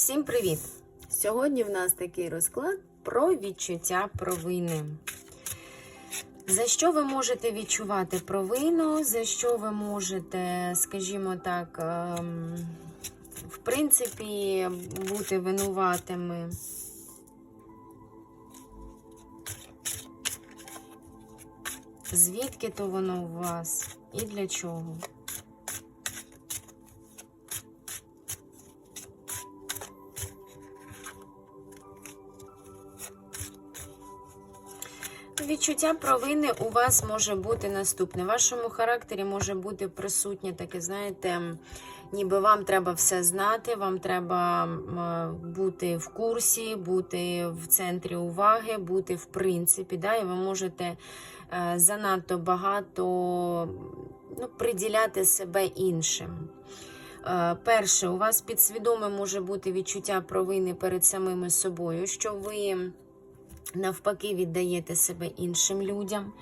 Всім привіт! Сьогодні в нас такий розклад про відчуття провини. За що ви можете відчувати провину, за що ви можете, скажімо так, ем, в принципі, бути винуватими. Звідки то воно у вас і для чого? Відчуття провини у вас може бути наступне. В вашому характері може бути присутнє таке, знаєте, ніби вам треба все знати, вам треба бути в курсі, бути в центрі уваги, бути в принципі. Да? І ви можете е, занадто багато ну, приділяти себе іншим. Е, Перше, у вас підсвідоме може бути відчуття провини перед самими собою, що ви навпаки віддаєте себе іншим людям.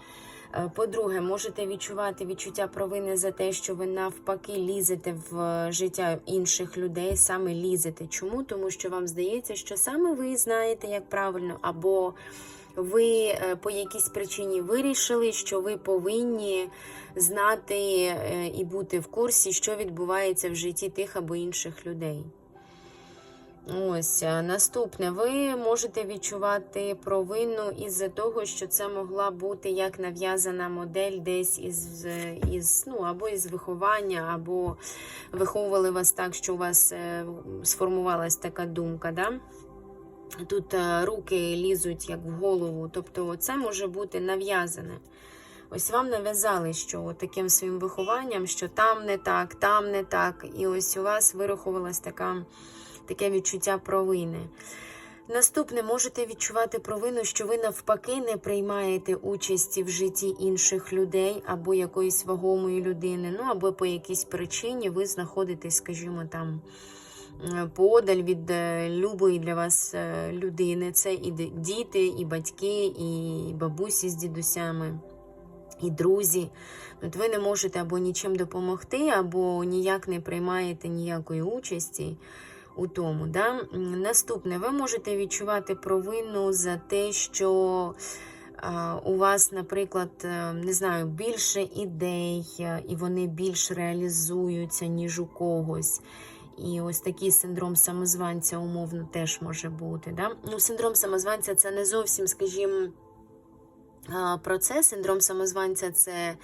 Е, По-друге, можете відчувати відчуття провини за те, що ви навпаки лізете в е, життя інших людей, саме лізете. Чому? Тому що вам здається, що саме ви знаєте, як правильно, або ви е, по якійсь причині вирішили, що ви повинні знати і бути в курсі, що відбувається в житті тих або інших людей. Ось е, наступне. Ви можете відчувати провину із-за того, що це могла бути як нав'язана модель десь із, із ну, або із виховання, або виховували вас так, що у вас е, сформувалась така думка. Да? Тут е, руки лізуть як в голову, тобто це може бути нав'язане. Ось вам нав'язали, що таким своїм вихованням, що там не так, там не так. І ось у вас вирахувалась така, таке відчуття провини. Наступне, можете відчувати провину, що ви навпаки не приймаєте участі в житті інших людей або якоїсь вагомої людини, ну або по якійсь причині ви знаходитесь, скажімо, там е, подаль від е, любої для вас е, людини. Це і діти, і батьки, і бабусі з дідусями і друзі. От ви не можете або нічим допомогти, або ніяк не приймаєте ніякої участі у тому. Да? Наступне, ви можете відчувати провину за те, що у вас, наприклад, е, не знаю, більше ідей, е, і вони більш реалізуються, ніж у когось. І ось такий синдром самозванця умовно теж може бути. Да? Ну, синдром самозванця це не зовсім, скажімо, процес. Синдром самозванця це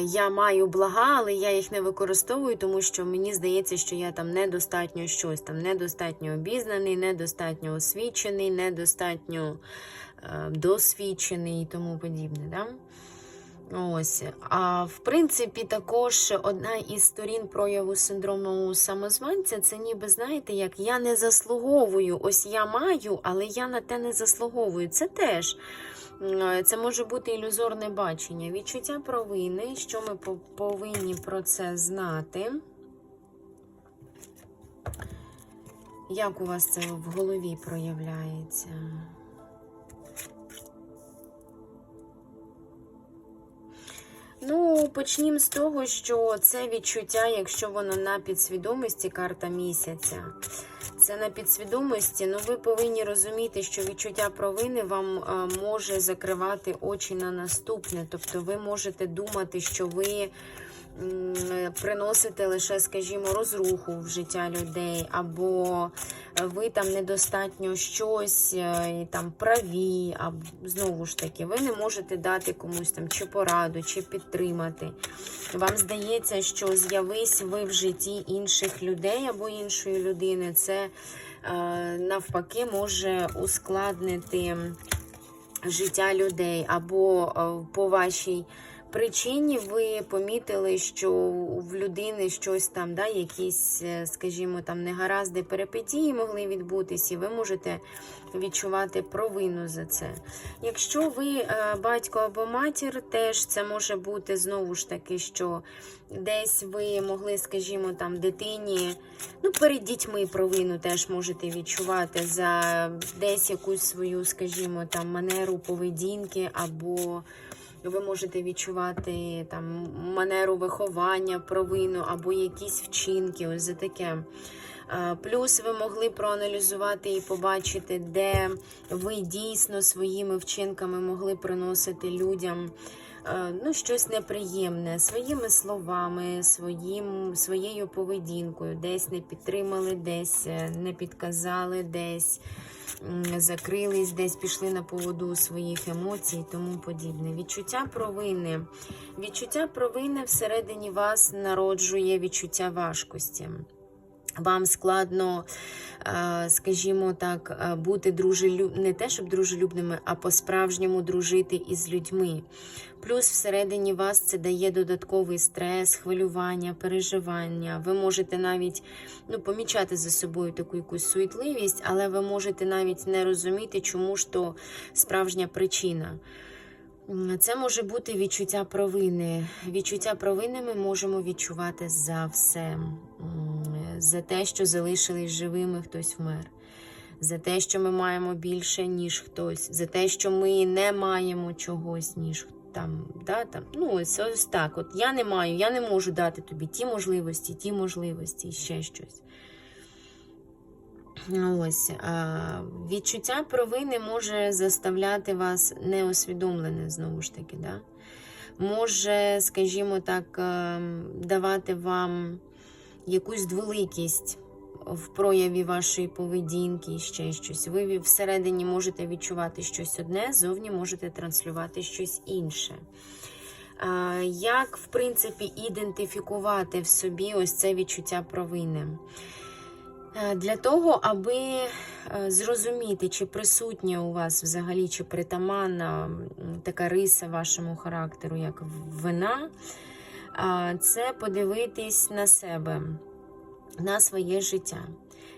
я маю блага, але я їх не використовую, тому що мені здається, що я там недостатньо щось там, недостатньо обізнаний, недостатньо освічений, недостатньо е, досвідчений і тому подібне. Да? Ось. А в принципі, також одна із сторін прояву синдрому самозванця це ніби, знаєте, як я не заслуговую. Ось я маю, але я на те не заслуговую. Це теж. Це може бути ілюзорне бачення, відчуття провини, що ми повинні про це знати. Як у вас це в голові проявляється? Ну, почнімо з того, що це відчуття, якщо воно на підсвідомості, карта місяця. Це на підсвідомості, ну ви повинні розуміти, що відчуття провини вам е, може закривати очі на наступне. Тобто ви можете думати, що ви приносите лише, скажімо, розруху в життя людей, або ви там недостатньо щось е, і там праві, або знову ж таки, ви не можете дати комусь там чи пораду, чи підтримати. Вам здається, що з'явись ви в житті інших людей або іншої людини, це е, навпаки може ускладнити життя людей, або е, по вашій причині ви помітили, що в людини щось там, да, якісь, е, скажімо, там негаразди перипетії могли відбутися, і ви можете відчувати провину за це. Якщо ви е, батько або матір, теж це може бути знову ж таки, що десь ви могли, скажімо, там дитині, ну, перед дітьми провину теж можете відчувати за десь якусь свою, скажімо, там манеру поведінки або ви можете відчувати там манеру виховання, провину або якісь вчинки, ось за таке. Плюс ви могли проаналізувати і побачити, де ви дійсно своїми вчинками могли приносити людям ну, щось неприємне своїми словами, своїм, своєю поведінкою, десь не підтримали, десь е, не підказали, десь закрились, десь пішли на поводу своїх емоцій і тому подібне. Відчуття провини. Відчуття провини всередині вас народжує відчуття важкості. Вам складно, е, скажімо так, е, бути дружелюб... не те, щоб дружелюбними, а по-справжньому дружити із людьми. Плюс всередині вас це дає додатковий стрес, хвилювання, переживання. Ви можете навіть ну, помічати за собою таку якусь суетливість, але ви можете навіть не розуміти, чому ж то справжня причина. Це може бути відчуття провини. Відчуття провини ми можемо відчувати за все. За те, що залишились живими, хтось вмер. За те, що ми маємо більше, ніж хтось, за те, що ми не маємо чогось, ніж там. Да, там. Ну, ось, ось так. От я не маю, я не можу дати тобі ті можливості, ті можливості ще щось. Ось відчуття провини може заставляти вас неосвідомлене, знову ж таки, да? може, скажімо так, ем, давати вам якусь дволикість в прояві вашої поведінки ще щось. Ви всередині можете відчувати щось одне, зовні можете транслювати щось інше. Як, в принципі, ідентифікувати в собі ось це відчуття провини? Е, Для того, аби е, зрозуміти, чи присутня у вас взагалі, чи притаманна така риса вашому характеру, як вина, це подивитись на себе, на своє життя,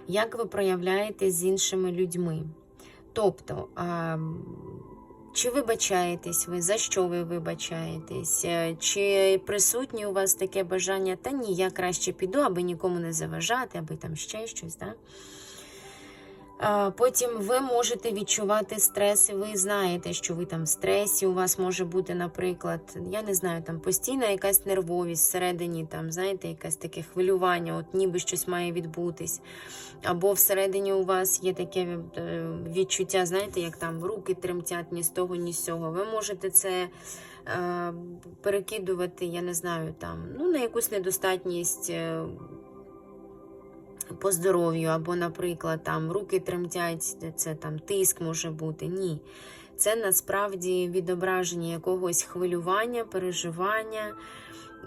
як ви проявляєтесь з іншими людьми. Тобто, а, чи вибачаєтесь ви, за що ви вибачаєтесь? Е, Чи присутнє у вас таке бажання, та ні, я краще піду, аби нікому не заважати, аби там ще щось. Да? Потім ви можете відчувати стрес, і ви знаєте, що ви там в стресі. У вас може бути, наприклад, я не знаю, там постійна якась нервовість всередині, там, знаєте, якесь таке хвилювання, от ніби щось має відбутись. Або всередині у вас є таке е, відчуття, знаєте, як там руки тремтять ні з того, ні з цього. Ви можете це е, перекидувати, я не знаю, там, ну, на якусь недостатність. По здоров'ю, або, наприклад, там руки тремтять, це там тиск може бути. Ні. Це насправді відображення якогось хвилювання, переживання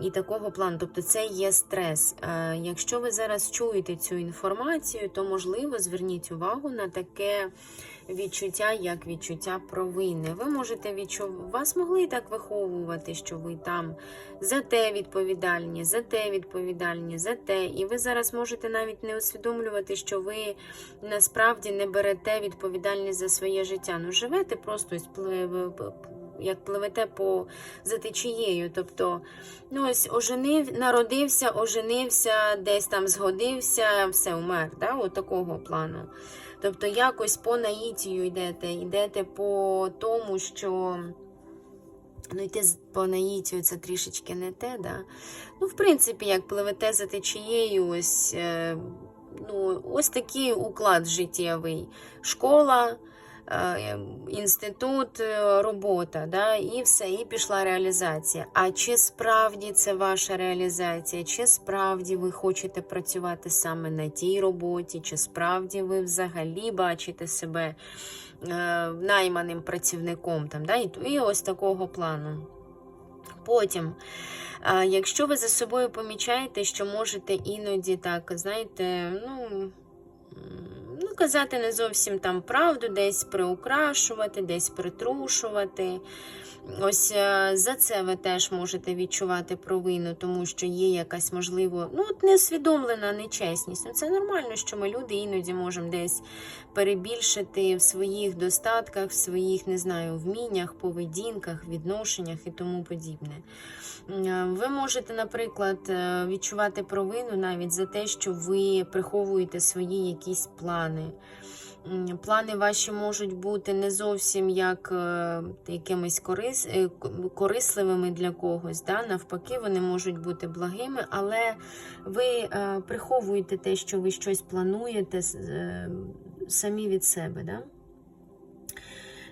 і такого плану. Тобто це є стрес. Е, Якщо ви зараз чуєте цю інформацію, то можливо зверніть увагу на таке відчуття, як відчуття провини. Ви можете відчувати, вас могли так виховувати, що ви там за те відповідальні, за те відповідальні, за те. І ви зараз можете навіть не усвідомлювати, що ви насправді не берете відповідальність за своє життя. Ну, живете просто як пливете по за течією. Тобто, ну ось оженив, народився, оженився, десь там згодився, все умер. Да? От такого плану. Тобто, якось по наїтію йдете, йдете по тому, що. Ну, йти по наїтію це трішечки не те, да? Ну, в принципі, як пливете за течією, ось, е, ну, ось такий уклад життєвий. Школа, інститут, е, робота, да? і все, і пішла реалізація. А чи справді це ваша реалізація? Чи справді ви хочете працювати саме на тій роботі? Чи справді ви взагалі бачите себе е, найманим працівником? Там, да? і, ось такого плану. Потім, якщо ви за собою помічаєте, що можете іноді так, знаєте, ну, ну казати не зовсім там правду, десь приукрашувати, десь притрушувати. Ось е, за це ви теж можете відчувати провину, тому що є якась можливо, ну от неусвідомлена нечесність. Ну це нормально, що ми люди іноді можемо десь перебільшити в своїх достатках, в своїх, не знаю, вміннях, поведінках, відношеннях і тому подібне. Е, Ви можете, наприклад, е, відчувати провину навіть за те, що ви приховуєте свої якісь плани. М, плани ваші можуть бути не зовсім як е, якимись корис, е, корисливими для когось. Да? Навпаки, вони можуть бути благими, але ви е, приховуєте те, що ви щось плануєте самі від себе. Да?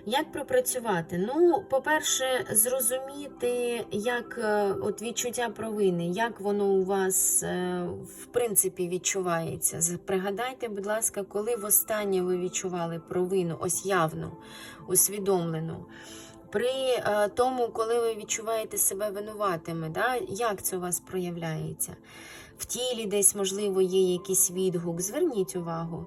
Як пропрацювати? Ну, по-перше, зрозуміти, як е, от відчуття провини, як воно у вас е, в принципі відчувається. Пригадайте, будь ласка, коли востаннє ви відчували провину, ось явно, усвідомлену. При е, тому, коли ви відчуваєте себе винуватими, да, як це у вас проявляється? В тілі десь, можливо, є якийсь відгук, зверніть увагу.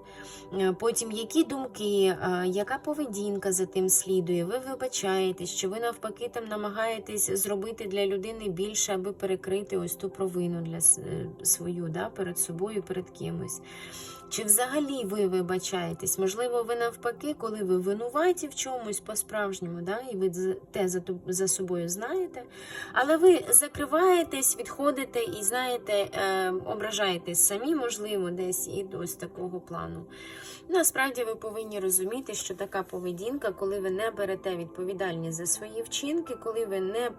Е, Потім, які думки, е, яка поведінка за тим слідує? Ви вибачаєтесь, чи ви навпаки там намагаєтесь зробити для людини більше, аби перекрити ось ту провину для е, свою да, перед собою, перед кимось. Чи взагалі ви вибачаєтесь? Можливо, ви навпаки, коли ви винуваті в чомусь по-справжньому, да, і ви те за, за собою знаєте, але ви закриваєтесь, відходите і знаєте, ображаєтесь самі, можливо, десь і ось такого плану. Насправді ви повинні розуміти, що така поведінка, коли ви не берете відповідальність за свої вчинки, коли ви не е,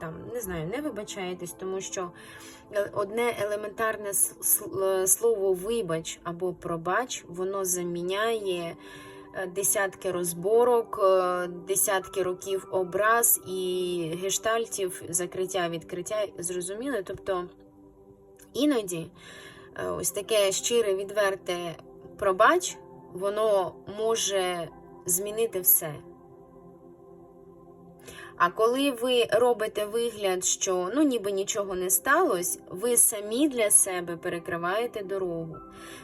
там не знаю, не вибачаєтесь, тому що е, одне елементарне е, слово вибач або пробач, воно заміняє. Десятки розборок, десятки років образ і гештальтів, закриття, відкриття. Зрозуміли? Тобто іноді е, ось таке щире, відверте пробач, воно може змінити все. А коли ви робите вигляд, що ну ніби нічого не сталося, ви самі для себе перекриваєте дорогу.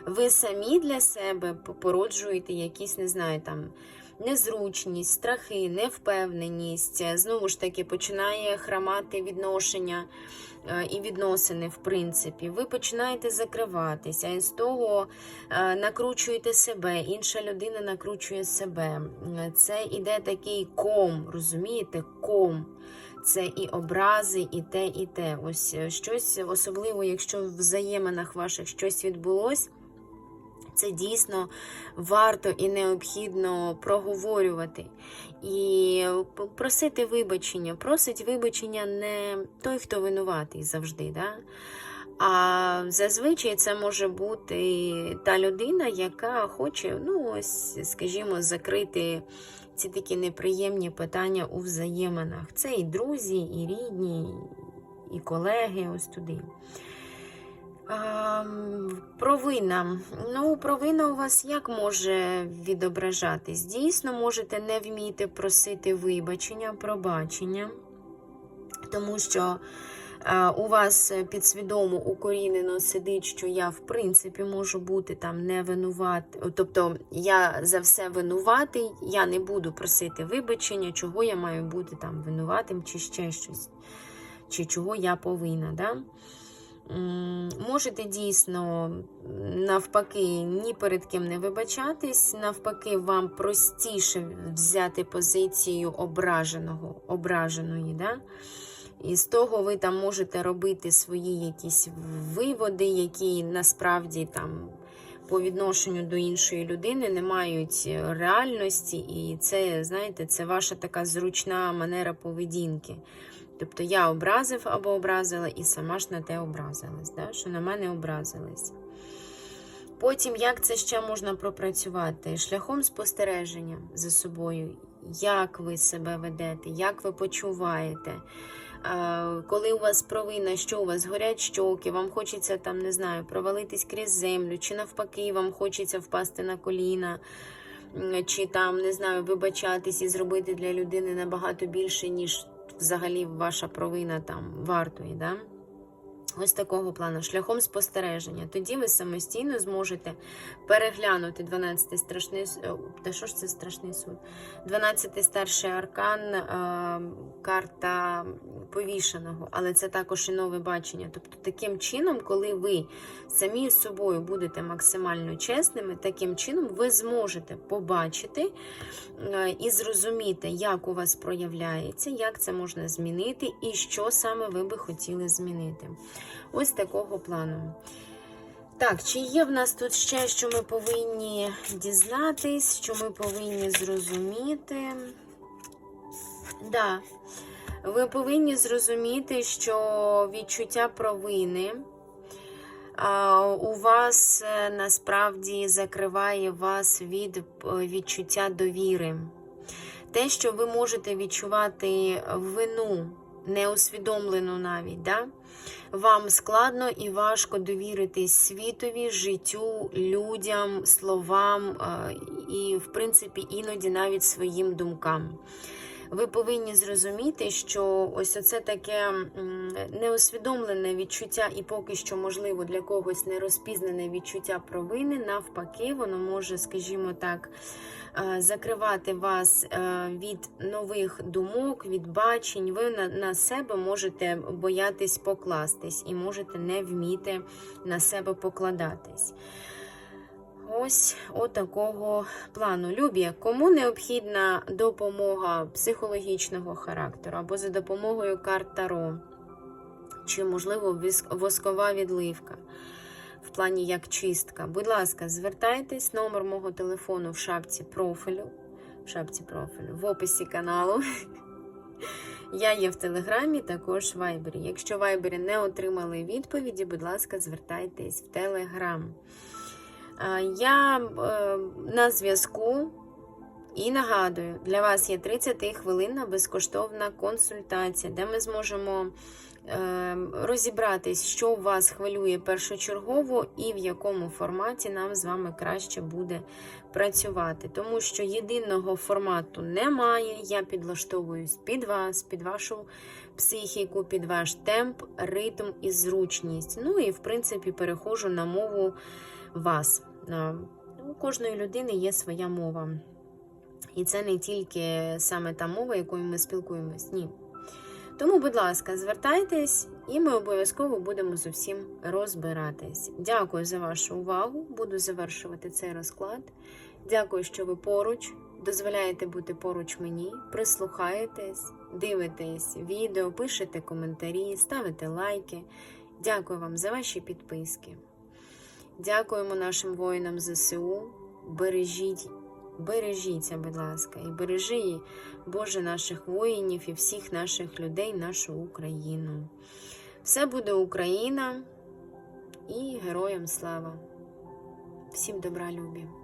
Ви самі для себе породжуєте якісь, не знаю, там незручність, страхи, невпевненість. Знову ж таки, починає храмати відношення і відносини, в принципі. Ви починаєте закриватися, і з того е, накручуєте себе, інша людина накручує себе. Е, Це іде такий ком, розумієте? Ком. Це і образи, і те, і те. Ось е, щось, особливо, якщо в взаєминах ваших щось відбулось. Це дійсно варто і необхідно проговорювати і просити вибачення. Просить вибачення не той, хто винуватий завжди. Да? А зазвичай це може бути та людина, яка хоче, ну ось, скажімо, закрити ці такі неприємні питання у взаєминах. Це і друзі, і рідні, і колеги, ось туди. А, провина. Ну, провина у вас як може відображатись? Дійсно, можете не вміти просити вибачення, пробачення, тому що у вас підсвідомо укорінено сидить, що я в принципі можу бути там не винуват. Тобто я за все винуватий, я не буду просити вибачення, чого я маю бути там винуватим, чи ще щось, чи чого я повинна. Да? Можете дійсно навпаки ні перед ким не вибачатись, навпаки, вам простіше взяти позицію ображеного, ображеної. Да? І з того ви там можете робити свої якісь виводи, які насправді там по відношенню до іншої людини не мають реальності, і це, знаєте, це ваша така зручна манера поведінки. Тобто я образив або образила і сама ж на те образилась, да? що на мене образились. Потім, як це ще можна пропрацювати? Шляхом спостереження за собою, як ви себе ведете, як ви почуваєте. Коли у вас провина, що у вас горять щоки, вам хочеться там, не знаю, провалитись крізь землю, чи навпаки, вам хочеться впасти на коліна, чи там, не знаю, вибачатись і зробити для людини набагато більше, ніж взагалі ваша провина там вартує. Да? Ось такого плану, шляхом спостереження. Тоді ви самостійно зможете переглянути 12-й страшний е, Та що ж це страшний суд? 12-й старший аркан, е, карта повішеного, але це також і нове бачення. Тобто, таким чином, коли ви самі з собою будете максимально чесними, таким чином ви зможете побачити е, і зрозуміти, як у вас проявляється, як це можна змінити і що саме ви би хотіли змінити. Ось такого плану. Так, чи є в нас тут ще, що ми повинні дізнатись, що ми повинні зрозуміти? Да. Ви повинні зрозуміти, що відчуття провини у вас е, насправді закриває вас від е, відчуття довіри. Те, що ви можете відчувати вину, неусвідомлену навіть, да? Вам складно і важко довіритись світові, життю, людям, словам е, і, в принципі, іноді навіть своїм думкам. Ви повинні зрозуміти, що ось оце таке неусвідомлене відчуття, і поки що, можливо, для когось нерозпізнане відчуття провини, навпаки, воно може, скажімо так, е, закривати вас е, від нових думок, від бачень. Ви на себе можете боятись покластись і можете не вміти на себе покладатись. Ось отакого плану. Любі, кому необхідна допомога психологічного характеру або за допомогою карт Таро, чи, можливо, воскова відливка в плані як чистка. Будь ласка, звертайтесь, номер мого телефону в шапці профілю, в шапці профілю, в описі каналу. Я є в Телеграмі, також в Вайбері. Якщо в Вайбері не отримали відповіді, будь ласка, звертайтесь в Телеграм. Я е, на зв'язку і нагадую, для вас є 30 хвилинна безкоштовна консультація, де ми зможемо е, розібратись, що вас хвилює першочергово і в якому форматі нам з вами краще буде працювати. Тому що єдиного формату немає. Я підлаштовуюсь під вас, під вашу психіку, під ваш темп, ритм і зручність. Ну і, в принципі, переходжу на мову вас. У кожної людини є своя мова. І це не тільки саме та мова, якою ми спілкуємось. Ні. Тому, будь ласка, звертайтесь, і ми обов'язково будемо з усім розбиратись. Дякую за вашу увагу. Буду завершувати цей розклад. Дякую, що ви поруч. Дозволяєте бути поруч мені, прислухаєтесь, дивитесь відео, пишете коментарі, ставите лайки. Дякую вам за ваші підписки. Дякуємо нашим воїнам ЗСУ. Бережіть, бережіться, будь ласка, і бережи, Боже, наших воїнів і всіх наших людей, нашу Україну. Все буде Україна і героям слава. Всім добра, любі!